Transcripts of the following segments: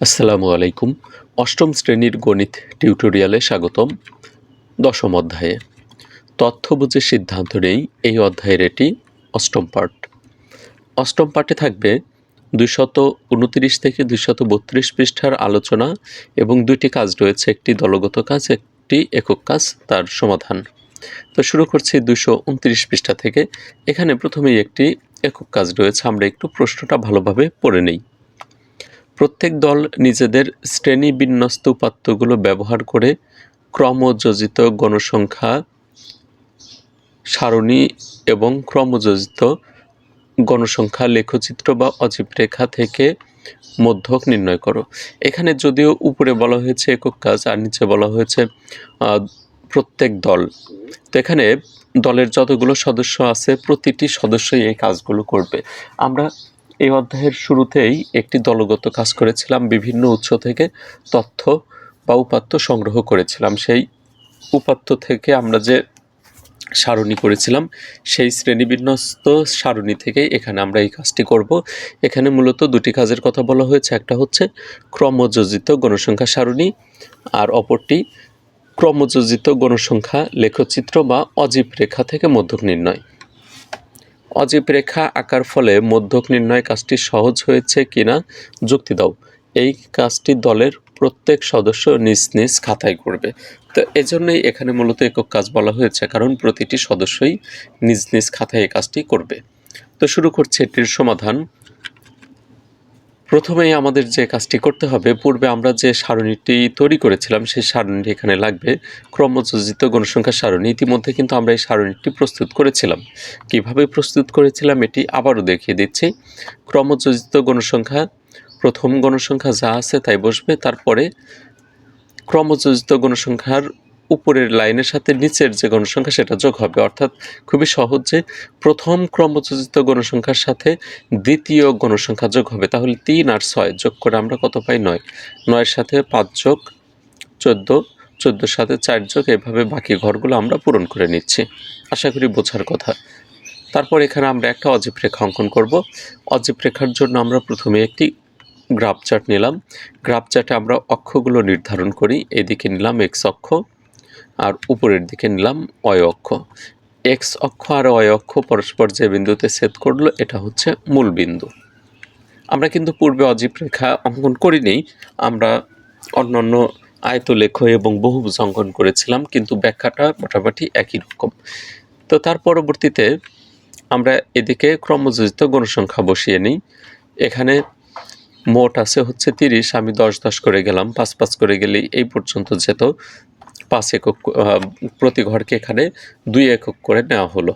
আসসালামু আলাইকুম। অষ্টম শ্রেণির গণিত টিউটোরিয়ালে স্বাগতম দশম অধ্যায়ে। তথ্য বুঝে সিদ্ধান্ত নেই, এই অধ্যায়ের এটি অষ্টম পার্ট অষ্টম পার্টে থাকবে দুইশত উনত্রিশ থেকে দুইশত বত্রিশ পৃষ্ঠার আলোচনা এবং দুইটি কাজ রয়েছে, একটি দলগত কাজ, একটি একক কাজ, তার সমাধান। তো শুরু করছি দুশো উনত্রিশ পৃষ্ঠা থেকে। এখানে প্রথমেই একটি একক কাজ রয়েছে, আমরা একটু প্রশ্নটা ভালোভাবে পড়ে নেই। প্রত্যেক দল নিজেদের শ্রেণি বিন্যস্ত উপাত্তগুলো ব্যবহার করে ক্রমযোজিত গণসংখ্যা সারণী এবং ক্রমযোজিত গণসংখ্যা লেখচিত্র বা অজীব রেখা থেকে মধ্যক নির্ণয় করো। এখানে যদিও উপরে বলা হয়েছে একক কাজ, আর নিচে বলা হয়েছে প্রত্যেক দল। তো এখানে দলের যতগুলো সদস্য আছে, প্রতিটি সদস্যই এই কাজগুলো করবে। আমরা এই অধ্যায়ের শুরুতেই একটি দলগত কাজ করেছিলাম, বিভিন্ন উৎস থেকে তথ্য বা উপাত্ত সংগ্রহ করেছিলাম। সেই উপাত্ত থেকে আমরা যে সারণী করেছিলাম, সেই শ্রেণীবিন্যস্ত সারণী থেকে এখানে আমরা এই কাজটি করব। এখানে মূলত দুটি কাজের কথা বলা হয়েছে, একটা হচ্ছে ক্রমযোজিত গণসংখ্যা সারণী আর অপরটি ক্রমযোজিত গণসংখ্যা লেখচিত্র বা অজীব রেখা থেকে মধ্যক নির্ণয়। অজীব রেখা আঁকার ফলে মধ্যক নির্ণয় কাজটি সহজ হয়েছে কিনা যুক্তি দাও। এই কাজটি দলের প্রত্যেক সদস্য নিজ নিজ খাতায় করবে। তো এজন্যই এখানে মূলত একক কাজ বলা হয়েছে, কারণ প্রতিটি সদস্যই নিজ নিজ খাতায় এই কাজটি করবে। তো শুরু করছে এটির সমাধান। প্রথমেই আমাদের যে কাজটি করতে হবে, পূর্বে আমরা যে সারণীটি তৈরি করেছিলাম, সেই সারণীটি এখানে লাগবে। ক্রমযোজিত গণসংখ্যা সারণী, ইতিমধ্যে কিন্তু আমরা এই সারণীটি প্রস্তুত করেছিলাম। কীভাবে প্রস্তুত করেছিলাম, এটি আবারও দেখিয়ে দিচ্ছি। ক্রমযোজিত গণসংখ্যা, প্রথম গণসংখ্যা যা আছে তাই বসবে, তারপরে ক্রমযোজিত গণসংখ্যার উপরের লাইনের সাথে নিচের যে গণসংখ্যা সেটা যোগ হবে। অর্থাৎ খুবই সহজে প্রথম ক্রমযোজিত গণসংখ্যার সাথে দ্বিতীয় গণসংখ্যা যোগ হবে। তাহলে তিন আর ছয় যোগ করে আমরা কত পাই? নয়। নয়ের সাথে পাঁচ যোগ, চোদ্দ চোদ্দোর সাথে চার যোগ, এভাবে বাকি ঘরগুলো আমরা পূরণ করে নিচ্ছি। আশা করি বোঝার কথা। তারপর এখানে আমরা একটা অজীব রেখা অঙ্কন করব। অজীব রেখার জন্য আমরা প্রথমে একটি গ্রাফ চার্ট নিলাম। গ্রাফ চার্টে আমরা অক্ষগুলো নির্ধারণ করি। এদিকে নিলাম এক্স অক্ষ। আর উপরের দিকে নিলাম অয় অক্ষ। এক্স অক্ষ আর অয় অক্ষ পরস্পর যে বিন্দুতে ছেদ করল, এটা হচ্ছে মূল বিন্দু। আমরা কিন্তু পূর্বে অজীব রেখা অঙ্কন করিনি, আমরা অন্যান্য আয়তলেখ এবং বহুভুজ অঙ্কন করেছিলাম, কিন্তু ব্যাখ্যাটা মোটামুটি একই রকম। তো তার পরবর্তীতে আমরা এদিকে ক্রমযোজিত গণসংখ্যা বসিয়ে নিই। এখানে মোট আছে হচ্ছে তিরিশ, আমি দশ দশ করে গেলাম, পাঁচ পাঁচ করে গেলেই এই পর্যন্ত যেত। পাঁচ একক প্রতি ঘরকে এখানে দুই একক করে নেওয়া হলো।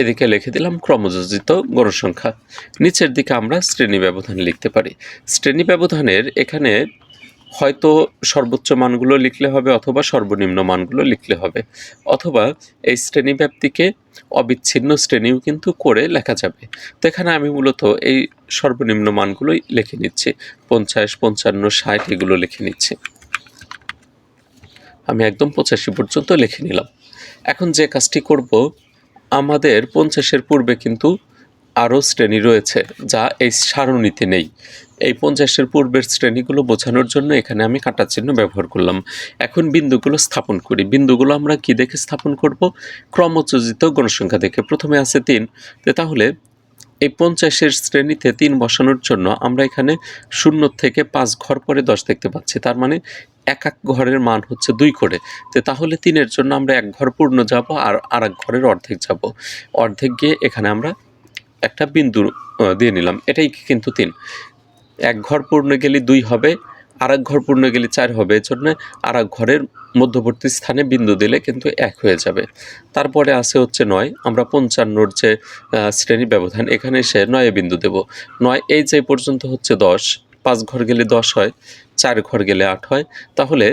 এদিকে লিখে দিলাম ক্রমযোজিত গণসংখ্যা নিচের দিকে আমরা শ্রেণি ব্যবধান লিখতে পারি। শ্রেণি ব্যবধানের এখানে হয়তো সর্বোচ্চ মানগুলো লিখলে হবে অথবা সর্বনিম্ন মানগুলো লিখলে হবে। অথবা এই শ্রেণি ব্যাপ্তিকে অবিচ্ছিন্ন শ্রেণীও কিন্তু করে লেখা যাবে। তো এখানে আমি মূলত এই সর্বনিম্ন মানগুলোই লিখে নিচ্ছি। পঞ্চাশ, পঞ্চান্ন, ষাট এগুলো লিখে নিচ্ছি। আমি একদম পঁচাশি পর্যন্ত লিখে নিলাম। এখন যে কাজটি করব, আমাদের পঞ্চাশের পূর্বে কিন্তু আরও শ্রেণি রয়েছে, যা এই সারণীতে নেই। এই পঞ্চাশের পূর্বের শ্রেণীগুলো বোঝানোর জন্য এখানে আমি কাটা চিহ্ন ব্যবহার করলাম। এখন বিন্দুগুলো স্থাপন করি। বিন্দুগুলো আমরা কি দেখে স্থাপন করব? ক্রমযোজিত গণসংখ্যা দেখে। প্রথমে আছে তিন। তাহলে এই পঞ্চাশের শ্রেণীতে তিন বসানোর জন্য আমরা এখানে শূন্য থেকে পাঁচ ঘর পরে দশ দেখতে পাচ্ছি। তার মানে এক এক ঘরের মান হচ্ছে দুই করে। তো তাহলে তিনের জন্য আমরা এক ঘর পূর্ণ যাব আর আর এক ঘরের অর্ধেক যাব। অর্ধেক গিয়ে এখানে আমরা একটা বিন্দু দিয়ে নিলাম। এটাই কিন্তু তিন। এক ঘর পূর্ণ গেলে দুই হবে আর এক ঘর পূর্ণ গেলে চার হবে। এজন্য আর এক ঘরের মধ্যবর্তী স্থানে বিন্দু দিলে কিন্তু এক হয়ে যাবে। তারপরে আছে হচ্ছে নয়। আমরা পঞ্চান্নর যে শ্রেণি ব্যবধান, এখানে এসে নয়ে বিন্দু দেব। নয় এই যে পর্যন্ত হচ্ছে দশ, পাঁচ ঘর গেলে দশ হয়, চার ঘর গেলে আট হয়। তাহলে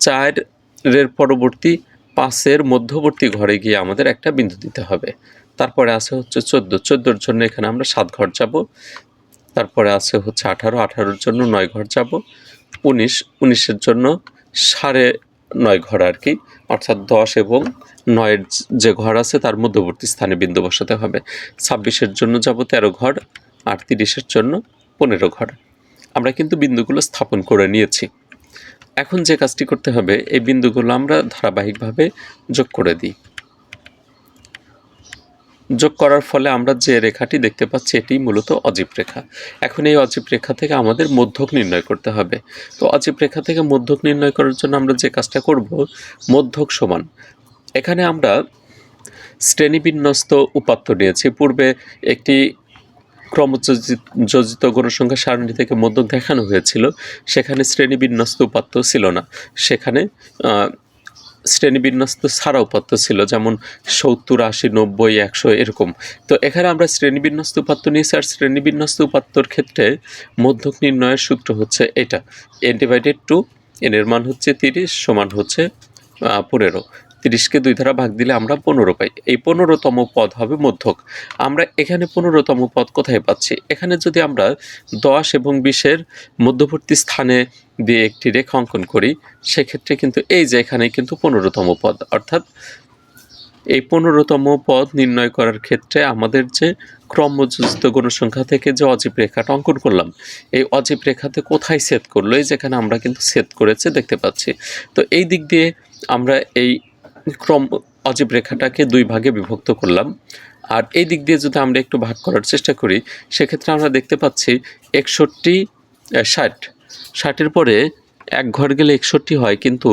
চারের পরবর্তী, পাঁচের মধ্যবর্তী ঘরে গিয়ে আমাদের একটা বিন্দু দিতে হবে। তারপরে আছে হচ্ছে চোদ্দ। চোদ্দোর জন্য এখানে আমরা সাত ঘর যাব। তারপরে আছে হচ্ছে আঠারো। আঠারোর জন্য নয় ঘর যাব। উনিশ। উনিশের জন্য সাড়ে নয় ঘর আর কি, অর্থাৎ দশ এবং নয়ের যে ঘর আছে তার মধ্যবর্তী স্থানে বিন্দু বসাতে হবে। ছাব্বিশের জন্য যাব তেরো ঘর আর তিরিশের জন্য পনেরো ঘর। আমরা কিন্তু বিন্দুগুলো স্থাপন করে নিয়েছি। এখন যে কাজটি করতে হবে, এই বিন্দুগুলো আমরা ধারাবাহিকভাবে যোগ করে দিই। যোগ করার ফলে আমরা যে রেখাটি দেখতে পাচ্ছি এটি মূলত অজীব রেখা। এখন এই অজীব রেখা থেকে আমাদের মধ্যক নির্ণয় করতে হবে। তো অজীব রেখা থেকে মধ্যক নির্ণয় করার জন্য আমরা যে কাজটা করব, মধ্যক সমান। এখানে আমরা শ্রেণীবিন্যস্ত উপাত্ত নিয়েছি। পূর্বে একটি ক্রমযোজিত যোজিত গণসংখ্যা সারণী থেকে মধ্যক দেখানো হয়েছিল। সেখানে শ্রেণীবিন্যস্ত উপাত্ত ছিল না। সেখানে শ্রেণীবিন্যস্ত ছাড়া উপাত্ত ছিল, যেমন সত্তর, আশি, নব্বই, একশো এরকম। তো এখানে আমরা শ্রেণীবিন্যস্ত উপাত্ত নিয়েছি, আর শ্রেণীবিন্যস্ত উপাত্তর ক্ষেত্রে মধ্যক নির্ণয়ের সূত্র হচ্ছে এটা। এন ডিভাইডেড টু এন এর মান হচ্ছে তিরিশ, সমান হচ্ছে পনেরো। তিরিশকে দুই ধারা ভাগ দিলে আমরা পনেরো পাই। এই পনেরোতম পদ হবে মধ্যক। আমরা এখানে পনেরোতম পদ কোথায় পাচ্ছি? এখানে যদি আমরা দশ এবং বিশের মধ্যবর্তী স্থানে দিয়ে একটি রেখা অঙ্কন করি, সেক্ষেত্রে কিন্তু এই যে এখানে কিন্তু পনেরোতম পদ। অর্থাৎ এই পনেরোতম পদ নির্ণয় করার ক্ষেত্রে আমাদের যে ক্রমযোজিত গণসংখ্যা থেকে যে অজীব রেখাটা অঙ্কন করলাম, এই অজীব রেখাতে কোথায় সেট করল? এই যেখানে আমরা কিন্তু সেট করেছে দেখতে পাচ্ছি। তো এই দিক দিয়ে আমরা এই ক্রম অজীব রেখাটাকে দুই ভাগে বিভক্ত করলাম। আর এই দিক দিয়ে যদি আমরা একটু ভাগ করার চেষ্টা করি, সেক্ষেত্রে আমরা দেখতে পাচ্ছি একষট্টি ষাট। ষাটের পরে এক ঘর গেলে একষট্টি হয়, কিন্তু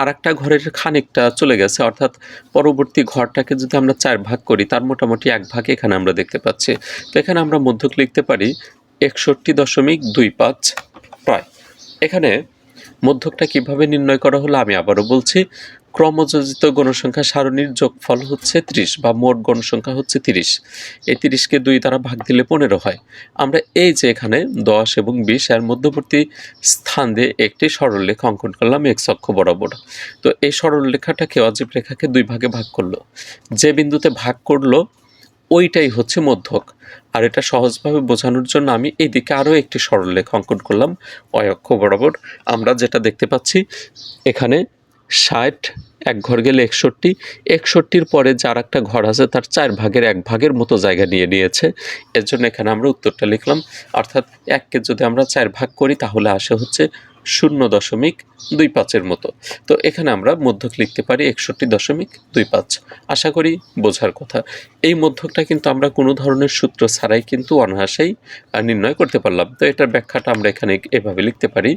আর একটা ঘরের খানিকটা চলে গেছে। অর্থাৎ পরবর্তী ঘরটাকে যদি আমরা চার ভাগ করি, তার মোটামুটি এক ভাগ এখানে আমরা দেখতে পাচ্ছি। তো এখানে আমরা মধ্যক লিখতে পারি একষট্টি দশমিক দুই পাঁচ প্রায়। এখানে মধ্যকটা কীভাবে নির্ণয় করা হলো আমি আবারও বলছি। ক্রমযোজিত গণসংখ্যা সারণীর যোগফল হচ্ছে ত্রিশ বা মোট গণসংখ্যা হচ্ছে তিরিশ। এই তিরিশকে দুই দ্বারা ভাগ দিলে পনেরো হয়। আমরা এই যে এখানে দশ এবং বিশ, এর মধ্যবর্তী স্থান দিয়ে একটি সরলরেখা অঙ্কন করলাম এক্স অক্ষ বরাবর। তো এই সরলরেখাটাকে অজীব রেখাকে দুই ভাগে ভাগ করল। যে বিন্দুতে ভাগ করল, ওইটাই হচ্ছে মধ্যক। আর এটা সহজভাবে বোঝানোর জন্য আমি এইদিকে আরও একটি সরলরেখা অঙ্কন করলাম অক্ষ বরাবর। আমরা যেটা দেখতে পাচ্ছি, এখানে ষাট, এক ঘর গেলে একষট্টি। একষট্টির পরে যার একটা ঘর আছে তার চার ভাগের এক ভাগের মতো জায়গা নিয়ে নিয়েছে। এর জন্য এখানে আমরা উত্তরটা লিখলাম। অর্থাৎ এককে যদি আমরা চার ভাগ করি তাহলে আসে হচ্ছে শূন্য দশমিক দুই পাঁচের মতো। তো এখানে আমরা মধ্যক লিখতে পারি একষট্টি দশমিক দুই পাঁচ। আশা করি বোঝার কথা। এই মধ্যকটা কিন্তু আমরা কোনো ধরনের সূত্র ছাড়াই কিন্তু অনায়াসেই নির্ণয় করতে পারলাম। তো এটার ব্যাখ্যাটা আমরা এখানে এভাবে লিখতে পারি।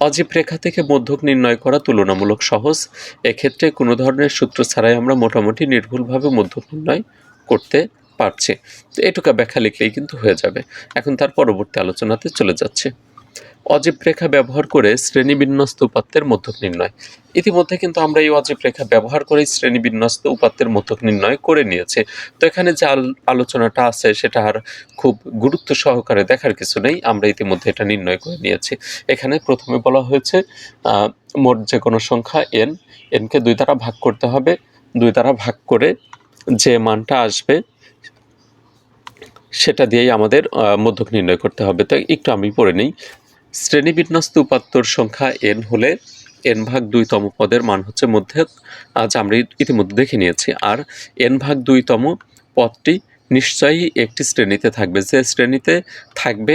অজীব রেখা থেকে মধ্যক নির্ণয় করা তুলনামূলক সহজ। এক্ষেত্রে কোনো ধরনের সূত্র ছাড়াই আমরা মোটামুটি নির্ভুলভাবে মধ্যক নির্ণয় করতে পারছি। তো এটুকা ব্যাখ্যা লিখলেই কিন্তু হয়ে যাবে। এখন তার পরবর্তী আলোচনাতে চলে যাচ্ছে। অজীব রেখা ব্যবহার করে শ্রেণীবিন্যস্ত উপাত্তের মধ্যক নির্ণয়। ইতিমধ্যে কিন্তু আমরা এই অজীব রেখা ব্যবহার করে শ্রেণীবিন্যস্ত উপাত্তের মধ্যক নির্ণয় করে নিয়েছে। তো এখানে যে আল- আলোচনাটা আছে সেটা আর খুব গুরুত্ব সহকারে দেখার কিছু নেই। আমরা ইতিমধ্যে এটা নির্ণয় করে নিয়েছি। এখানে প্রথমে বলা হয়েছে মোট যে কোনো সংখ্যা এন এনকে দুই দ্বারা ভাগ করতে হবে। দুই দ্বারা ভাগ করে যে মানটা আসবে, সেটা দিয়েই আমাদের মধ্যক নির্ণয় করতে হবে। তো একটু আমি পড়ে নিই। শ্রেণীবিন্যস্ত উপাত্তর সংখ্যা এন হলে এন ভাগ দুইতম পদের মান হচ্ছে মধ্যে, আজ আমরা ইতিমধ্যে দেখে নিয়েছি। আর এন ভাগ দুইতম পদটি নিশ্চয়ই একটি শ্রেণীতে থাকবে। যে শ্রেণীতে থাকবে,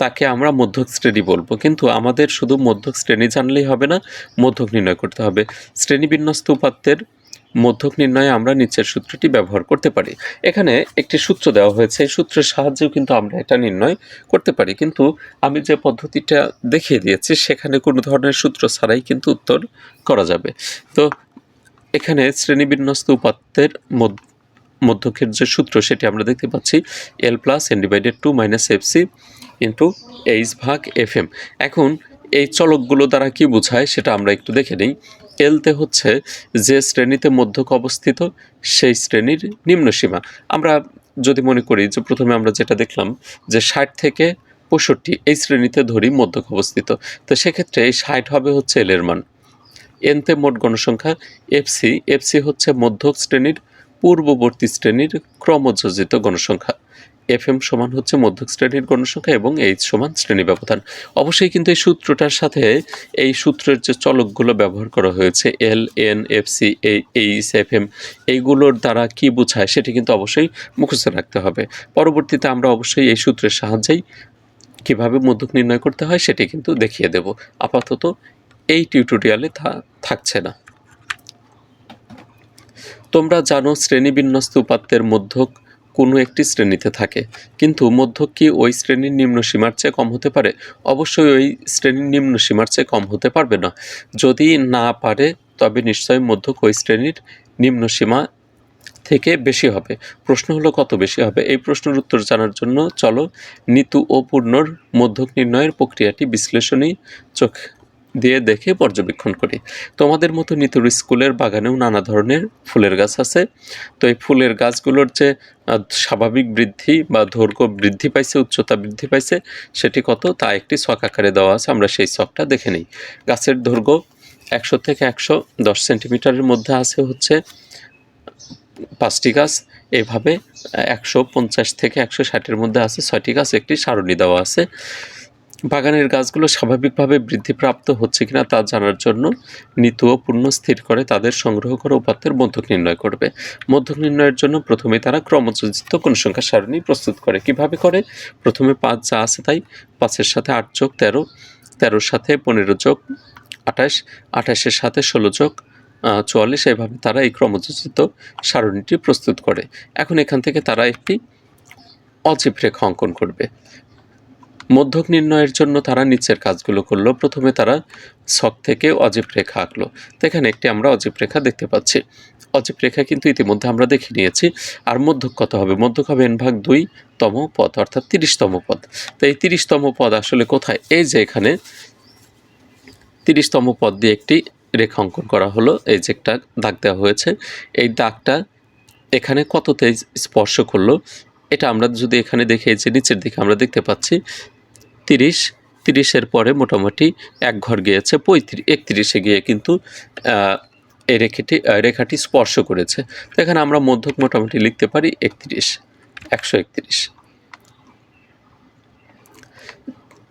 তাকে আমরা মধ্যক শ্রেণি বলব। কিন্তু আমাদের শুধু মধ্যক শ্রেণি জানলেই হবে না, মধ্যক নির্ণয় করতে হবে। শ্রেণীবিন্যস্ত উপাত্তের মধ্যক নির্ণয়ে আমরা নিচের সূত্রটি ব্যবহার করতে পারি। এখানে একটি সূত্র দেওয়া হয়েছে, এই সূত্রের সাহায্যেও কিন্তু আমরা এটা নির্ণয় করতে পারি। কিন্তু আমি যে পদ্ধতিটা দেখিয়ে দিয়েছি, সেখানে কোনো ধরনের সূত্র ছাড়াই কিন্তু উত্তর করা যাবে। তো এখানে শ্রেণীবিন্যস্ত উপাত্তের মধ্য- মধ্যকের যে সূত্র, সেটি আমরা দেখতে পাচ্ছি L plus N divided two minus F C into H ভাগ এফ এম এখন এই চলকগুলো দ্বারা কি বোঝায়, সেটা আমরা একটু দেখে নিই। এলতে হচ্ছে যে শ্রেণীতে মধ্যক অবস্থিত, সেই শ্রেণির নিম্ন সীমা। আমরা যদি মনে করি যে প্রথমে আমরা যেটা দেখলাম যে ষাট থেকে পঁয়ষট্টি, এই শ্রেণীতে ধরি মধ্যক অবস্থিত। তো সেক্ষেত্রে এই ষাট হবে হচ্ছে এলের মান। এনতে মোট গণসংখ্যা, এফসি এফসি হচ্ছে মধ্যক শ্রেণির পূর্ববর্তী শ্রেণির ক্রমযোজিত গণসংখ্যা। এফ এম সমান হচ্ছে মধ্যক শ্রেণির গণসংখ্যা এবং এইচ সমান শ্রেণি ব্যবধান। অবশ্যই কিন্তু এই সূত্রটার সাথে এই সূত্রের যে চলকগুলো ব্যবহার করা হয়েছে, L, N, F, C H F M এইগুলোর দ্বারা কি বোঝায় সেটি কিন্তু অবশ্যই মুখস্থ রাখতে হবে। পরবর্তীতে আমরা অবশ্যই এই সূত্রের সাহায্যেই কীভাবে মধ্যক নির্ণয় করতে হয় সেটি কিন্তু দেখিয়ে দেব। আপাতত এই টিউটোরিয়ালে থাকছে না। তোমরা জানো শ্রেণীবিন্যস্ত উপাত্তের মধ্যক কোনো একটি শ্রেণীতে থাকে। কিন্তু মধ্যক কি ওই শ্রেণির নিম্ন সীমার চেয়ে কম হতে পারে। অবশ্যই ওই শ্রেণির নিম্ন সীমার চেয়ে কম হতে পারবে না। যদি না পারে, তবে নিশ্চয়ই মধ্যক ওই শ্রেণির নিম্ন সীমা থেকে বেশি হবে। প্রশ্ন হলো, কত বেশি হবে? এই প্রশ্নের উত্তর জানার জন্য চলো, নিতু ও পূর্ণর মধ্যক নির্ণয়ের প্রক্রিয়াটি বিশ্লেষণী চোখ দিয়ে দেখে পর্যবেক্ষণ করি। তোমাদের মতো নিতুর স্কুলের বাগানেও নানা ধরনের ফুলের গাছ আছে। তো এই ফুলের গাছগুলোর যে স্বাভাবিক বৃদ্ধি বা দৈর্ঘ্য বৃদ্ধি পাইছে, উচ্চতা বৃদ্ধি পাইছে, সেটি কত? তা একটি ছক আকারে দেওয়া আছে, আমরা সেই ছকটা দেখে নিই। গাছের দৈর্ঘ্য একশো থেকে একশো দশ সেন্টিমিটারের মধ্যে আছে হচ্ছে পাঁচটি গাছ। এইভাবে একশো পঞ্চাশ থেকে একশো ষাটের মধ্যে আছে, ছয়টি গাছ, একটি সারণী দেওয়া আছে। বাগানের গাছগুলো স্বাভাবিকভাবে বৃদ্ধিপ্রাপ্ত হচ্ছে কিনা তা জানার জন্য নিতু ও পূর্ণ স্থির করে তাদের সংগ্রহ করা উপাত্তের মধ্যক নির্ণয় করবে। মধ্যক নির্ণয়ের জন্য প্রথমে তারা ক্রমযোজিত কোন সংখ্যা সারণী প্রস্তুত করে। কীভাবে করে? প্রথমে পাঁচ যা আছে তাই। পাঁচের সাথে আট যোগ তেরো। তেরোর সাথে পনেরো যোগ আঠাশ। আঠাশের সাথে ষোলো যোগ চুয়াল্লিশ। এভাবে তারা এই ক্রমযোজিত সারণীটি প্রস্তুত করে। এখন এখান থেকে তারা একটি অজীব রেখা অঙ্কন করবে। মধ্যক নির্ণয়ের জন্য তারা নিচের কাজগুলো করল। প্রথমে তারা ছক থেকে অজীব রেখা আঁকলো। তো এখানে একটি আমরা অজীব রেখা দেখতে পাচ্ছি। অজীব রেখা কিন্তু ইতিমধ্যে আমরা দেখে নিয়েছি। আর মধ্যক কত হবে? মধ্যক হবে এন ভাগ দুই তম পদ, অর্থাৎ তিরিশতম পদ। তো এই তিরিশতম পদ আসলে কোথায়? এই যে এখানে তিরিশতম পদ দিয়ে একটি রেখা অঙ্কন করা হলো। এই যে একটা দাগ দেওয়া হয়েছে। এই দাগটা এখানে কততে স্পর্শ করল? এটা আমরা যদি এখানে দেখি যে নিচের দিকে আমরা দেখতে পাচ্ছি তিরিশ, তিরিশের পরে মোটামুটি এক ঘর গিয়েছে, পঁয়ত্রিশ, একত্রিশে গিয়ে কিন্তু এই রেখাটি রেখাটি স্পর্শ করেছে। তো এখানে আমরা মধ্যক মোটামুটি লিখতে পারি একত্রিশ, একশো একত্রিশ।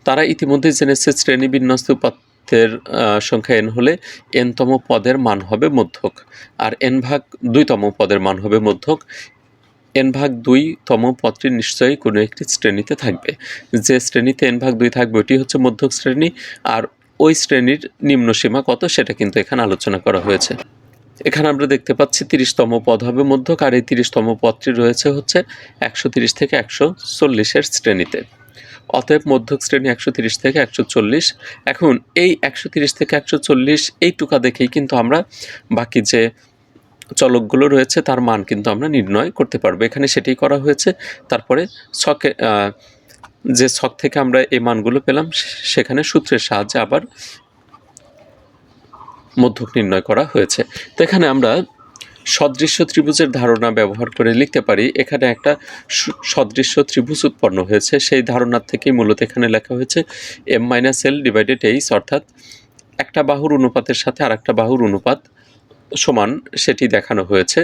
তারা ইতিমধ্যে জেনেছে শ্রেণি বিন্যস্ত উপাত্তের সংখ্যা এন হলে এনতম পদের মান হবে মধ্যক, আর এন ভাগ দুইতম পদের মান হবে মধ্যক। এন ভাগ দুইতম পদটি নিশ্চয়ই কোনো একটি শ্রেণীতে থাকবে। যে শ্রেণীতে এন ভাগ দুই থাকবে, ওটি হচ্ছে মধ্যক শ্রেণি, আর ওই শ্রেণির নিম্ন সীমা কত সেটা কিন্তু এখানে আলোচনা করা হয়েছে। এখানে আমরা দেখতে পাচ্ছি তিরিশতম পদ হবে মধ্যক, আর এই তিরিশতম পদটি রয়েছে হচ্ছে একশো তিরিশ থেকে একশো চল্লিশের শ্রেণীতে। অতএব মধ্যক শ্রেণি একশো তিরিশ থেকে একশো চল্লিশ। এখন এই একশো তিরিশ থেকে একশো চল্লিশ এই টুকা দেখেই কিন্তু আমরা বাকি যে চলকগুলো রয়েছে, তার মান কিন্তু আমরা নির্ণয় করতে পারব। এখানে সেটাই করা হয়েছে। তারপরে ছকে যে ছক থেকে আমরা এই মানগুলো পেলাম, সেখানে সূত্রের সাহায্যে আবার মধ্যক নির্ণয় করা হয়েছে। তো এখানে আমরা সদৃশ্য ত্রিভুজের ধারণা ব্যবহার করে লিখতে পারি। এখানে একটা সদৃশ্য ত্রিভুজ উৎপন্ন হয়েছে। সেই ধারণার থেকেই মূলত এখানে লেখা হয়েছে M minus L divided H অর্থাৎ একটা বাহুর অনুপাতের সাথে আর একটা বাহুর অনুপাত সমান সেটি দেখানো হয়েছে।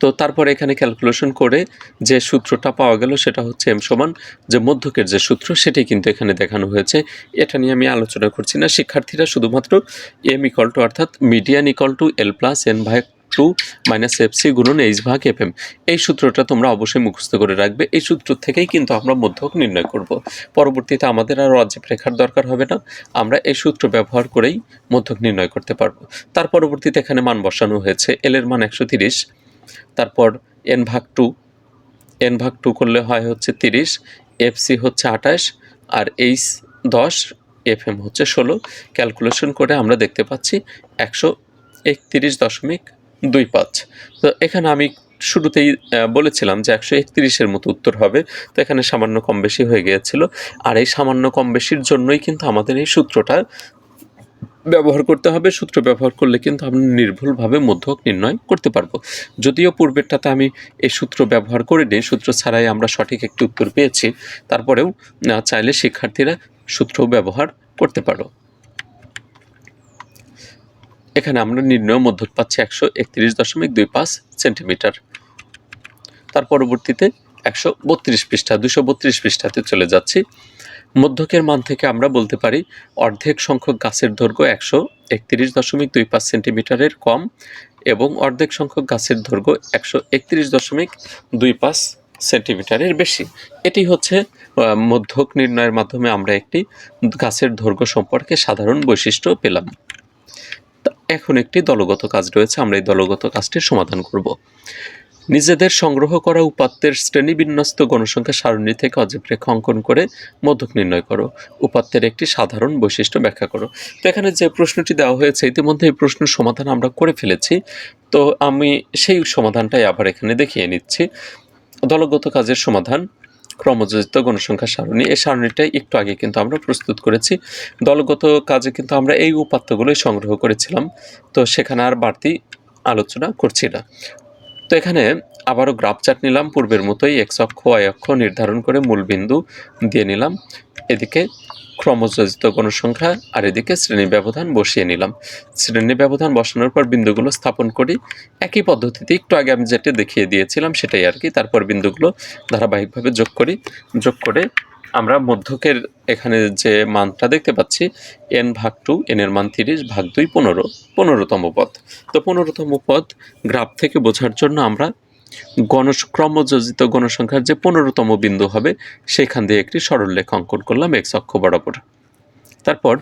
তো তারপর এখানে ক্যালকুলেশন করে যে সূত্রটা পাওয়া গেল সেটা হচ্ছে এম সমান, যে মধ্যকের যে সূত্র সেটি কিন্তু এখানে দেখানো হয়েছে। এটা নিয়ে আমি আলোচনা করছি না। শিক্ষার্থীরা শুধুমাত্র এম ইকল টু অর্থাৎ median equal to L plus N ভাগ টু মাইনাস এফ সি গুণন এইচ ভাগ এফ এম। এই সূত্রটা তোমরা অবশ্যই মুখস্থ করে রাখবে। এই সূত্র থেকেই কিন্তু আমরা মধ্যক নির্ণয় করব। পরবর্তীতে আমাদের আর অজীব রেখার দরকার হবে না। আমরা এই সূত্র ব্যবহার করেই মধ্যক নির্ণয় করতে পারব। তার পরবর্তীতে এখানে মান বসানো হয়েছে। এল এর মান একশো তিরিশ। তারপর এন ভাগ টু। এন ভাগ টু করলে হয় হচ্ছে তিরিশ। এফ সি হচ্ছে আঠাশ। আর এইচ দশ, এফ এম হচ্ছে ষোলো। ক্যালকুলেশন করে আমরা দেখতে পাচ্ছি একশো একত্রিশ দশমিক দুই পাঁচ। তো এখানে আমি শুরুতেই বলেছিলাম যে একশো একত্রিশের মতো উত্তর হবে। তো এখানে সামান্য কম বেশি হয়ে গিয়েছিল। আর এই সামান্য কম বেশির জন্যই কিন্তু আমাদের এই সূত্রটা ব্যবহার করতে হবে। সূত্র ব্যবহার করলে কিন্তু আমরা নির্ভুলভাবে মধ্যক নির্ণয় করতে পারব। যদিও পূর্বেরটাতে আমি এই সূত্র ব্যবহার করিনি, সূত্র ছাড়াই আমরা সঠিক একটি উত্তর পেয়েছি। তারপরেও চাইলে শিক্ষার্থীরা সূত্র ব্যবহার করতে পারো। এখানে আমরা নির্ণয় মধ্যক পাচ্ছি একশো একত্রিশ দশমিক দুই পাঁচ সেন্টিমিটার। তার পরবর্তীতে একশো বত্রিশ পৃষ্ঠা, দুশো বত্রিশ পৃষ্ঠাতে চলে যাচ্ছি। মধ্যকের মান থেকে আমরা বলতে পারি অর্ধেক সংখ্যক গাছের দৈর্ঘ্য একশো একত্রিশ দশমিক দুই পাঁচ সেন্টিমিটারের কম এবং অর্ধেক সংখ্যক গাছের দৈর্ঘ্য একশো একত্রিশ দশমিক দুই পাঁচ সেন্টিমিটারের বেশি। এটি হচ্ছে মধ্যক নির্ণয়ের মাধ্যমে আমরা একটি গাছের দৈর্ঘ্য সম্পর্কে সাধারণ বৈশিষ্ট্য পেলাম। এখন একটি দলগত কাজ রয়েছে, আমরা এই দলগত কাজটির সমাধান করব। নিজেদের সংগ্রহ করা উপাত্তের শ্রেণীবিন্যস্ত গণসংখ্যা সারণী থেকে অজীবরেখা অঙ্কন করে মধ্যক নির্ণয় করো। উপাত্তের একটি সাধারণ বৈশিষ্ট্য ব্যাখ্যা করো। তো এখানে যে প্রশ্নটি দেওয়া হয়েছে, ইতিমধ্যে এই প্রশ্নের সমাধান আমরা করে ফেলেছি। তো আমি সেই সমাধানটাই আবার এখানে দেখিয়ে নিচ্ছি। দলগত কাজের সমাধান ক্রমযোজিত গণসংখ্যা সারণি। এই সারণিটাই একটু আগে কিন্তু আমরা প্রস্তুত করেছি। দলগত কাজে কিন্তু আমরা এই উপাত্তগুলোই সংগ্রহ করেছিলাম। তো সেখানে আর বাড়তি আলোচনা করছি না। তো এখানে আবারও গ্রাফ চার্ট নিলাম। পূর্বের মতোই এক্স অক্ষ ওয়াই অক্ষ নির্ধারণ করে মূলবিন্দু দিয়ে নিলাম। এদিকে ক্রমযোজিত গণসংখ্যা আর এদিকে শ্রেণি ব্যবধান বসিয়ে নিলাম। শ্রেণি ব্যবধান বসানোর পর বিন্দুগুলো স্থাপন করি। একই পদ্ধতিতে একটু আগে আমি যেটা দেখিয়ে দিয়েছিলাম সেটাই আর কি। তারপর বিন্দুগুলো ধারাবাহিকভাবে যোগ করি। যোগ করে আমরা মধ্যকের এখানে যে মানটা দেখতে পাচ্ছি এন ভাগ টু এন এর মান তিরিশ ভাগ দুই, পনেরো, পনেরোতম পদ। তো পনেরোতম পদ গ্রাফ থেকে বোঝার জন্য আমরা গণ ক্রমযোজিত গণসংখ্যার যে পনেরোতম বিন্দু হবে, সেখান দিয়ে একটি সরলরেখা অঙ্কন করলাম এক্স অক্ষ বরাবর। তারপর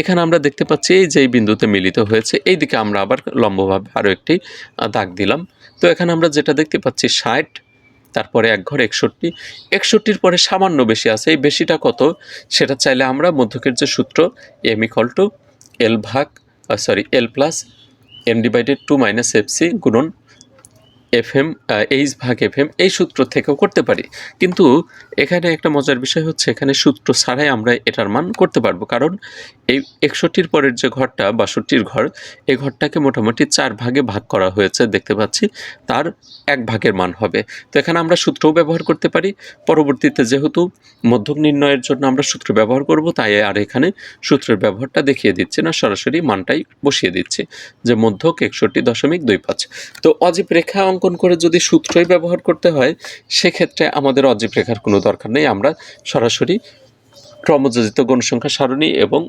এখানে আমরা দেখতে পাচ্ছি এই যে বিন্দুতে মিলিত হয়েছে এই দিকে আমরা আবার লম্বভাবে আরও একটি দাগ দিলাম। তো এখানে আমরা যেটা দেখতে পাচ্ছি ষাট, তারপরে এক ঘর একষট্টি। একষট্টির পরে সামান্য বেশি আছে, এই বেশিটা কত? সেটা চাইলে আমরা মধ্যকের যে সূত্র এম ইকল টু এল ভাগ sorry L plus M divided two minus F C গুণন এফ এম এইচ ভাগ এফ এম এই সূত্র থেকেও করতে পারি। কিন্তু এখানে একটা মজার বিষয় হচ্ছে, এখানে সূত্র ছাড়াই আমরা এটার মান করতে পারব। কারণ এই একষট্টির পরের যে ঘরটা, বাষট্টির ঘর এই ঘরটাকে মোটামুটি চার ভাগে ভাগ করা হয়েছে, দেখতে পাচ্ছি। তার এক ভাগের মান হবে। তো এখানে আমরা সূত্রও ব্যবহার করতে পারি। পরবর্তীতে যেহেতু মধ্যক নির্ণয়ের জন্য আমরা সূত্র ব্যবহার করব, তাই আর এখানে সূত্রের ব্যবহারটা দেখিয়ে দিচ্ছি না, সরাসরি মানটাই বসিয়ে দিচ্ছি যে মধ্যক একষট্টি দশমিক দুই পাঁচ। তো অজীব রেখা অঙ্কন করে যদি সূত্রই ব্যবহার করতে হয়, সেক্ষেত্রে আমাদের অজীব রেখার কোনো দরকার নেই। আমরা সরাসরি ক্রমযোজিত গণসংখ্যা সারণী এবং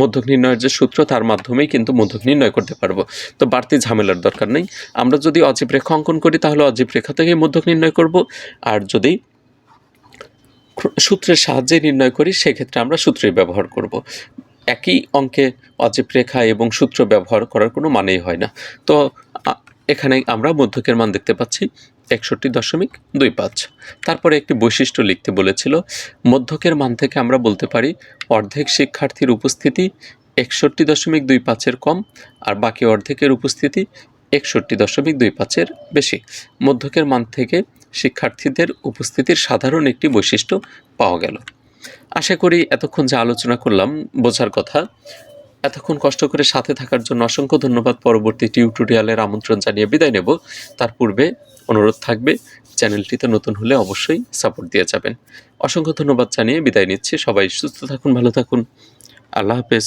মধ্যক নির্ণয়ের যে সূত্র, তার মাধ্যমেই কিন্তু মধ্যক নির্ণয় করতে পারব। তো বাড়তি ঝামেলার দরকার নেই। আমরা যদি অজীব রেখা অঙ্কন করি, তাহলে অজীব রেখা থেকেই মধ্যক নির্ণয় করব। আর যদি সূত্রের সাহায্যে নির্ণয় করি, সেক্ষেত্রে আমরা সূত্রই ব্যবহার করব। একই অঙ্কে অজীব রেখা এবং সূত্র ব্যবহার করার কোনো মানেই হয় না। তো এখানে আমরা মধ্যকের মান দেখতে পাচ্ছি একষট্টি দশমিক দুই পাঁচ। তারপরে একটি বৈশিষ্ট্য লিখতে বলেছিল, মধ্যকের মান থেকে আমরা বলতে পারি অর্ধেক শিক্ষার্থীর উপস্থিতি একষট্টি দশমিক দুই পাঁচের কম আর বাকি অর্ধেকের উপস্থিতি একষট্টি দশমিক দুই পাঁচের বেশি। মধ্যকের মান থেকে শিক্ষার্থীদের উপস্থিতির সাধারণ একটি বৈশিষ্ট্য পাওয়া গেল। আশা করি এতক্ষণ যা আলোচনা করলাম বোঝার কথা এতক্ষণ কষ্ট করে সাথে থাকার জন্য অসংখ্য ধন্যবাদ পরবর্তী টিউটোরিয়ালের আমন্ত্রণ জানিয়ে বিদায় নেব। তার পূর্বে অনুরোধ থাকবে, চ্যানেলটিতে নতুন হলে অবশ্যই সাপোর্ট দিয়ে যাবেন। অসংখ্য ধন্যবাদ জানিয়ে বিদায় নিচ্ছি। সবাই সুস্থ থাকুন, ভালো থাকুন। আল্লাহ হাফেজ।